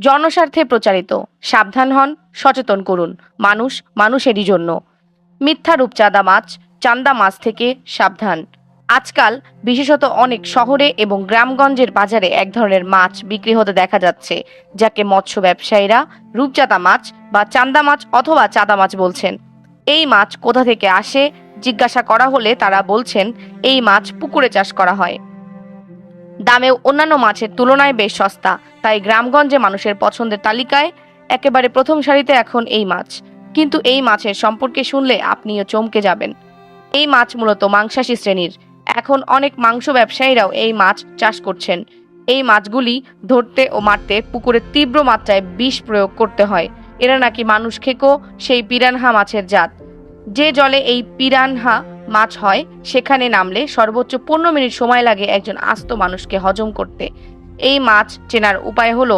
জনস্বার্থে প্রচারিত। সাবধান হন, সচেতন করুন। মানুষ মানুষেরই জন্য। মিথ্যা রূপচাঁদা মাছ, চান্দা মাছ থেকে সাবধান। আজকাল বিশেষত অনেক শহরে এবং গ্রামগঞ্জের বাজারে এক ধরনের মাছ বিক্রি হতে দেখা যাচ্ছে, যাকে মৎস্য ব্যবসায়ীরা রূপচাঁদা মাছ বা চান্দা মাছ অথবা চাঁদা মাছ বলছেন। এই মাছ কোথা থেকে আসে জিজ্ঞাসা করা হলে তারা বলছেন, এই মাছ পুকুরে চাষ করা হয়। দামেও অন্যান্য মাছের তুলনায় বেশ সস্তা। তাই গ্রামগঞ্জে মানুষের পছন্দের তালিকায় একেবারে প্রথম সারিতে এখন এই মাছ। কিন্তু এই মাছের সম্পর্কে শুনলে আপনিও চমকে যাবেন। এই মাছ মূলত মাংসাশী শ্রেণির। এখন অনেক মাংস ব্যবসায়ীরাও এই মাছ চাষ করছেন। এই মাছগুলি ধরতে ও মারতে পুকুরে তীব্র মাত্রায় বিষ প্রয়োগ করতে হয়। এরা নাকি মানুষ খেকো, সেই পিরানহা মাছের জাত। যে জলে এই পিরানহা মাছ হয়, সেখানে নামলে সর্বোচ্চ পনেরো মিনিট সময় লাগে একজন আস্ত মানুষকে হজম করতে। এই মাছ চেনার উপায় হলো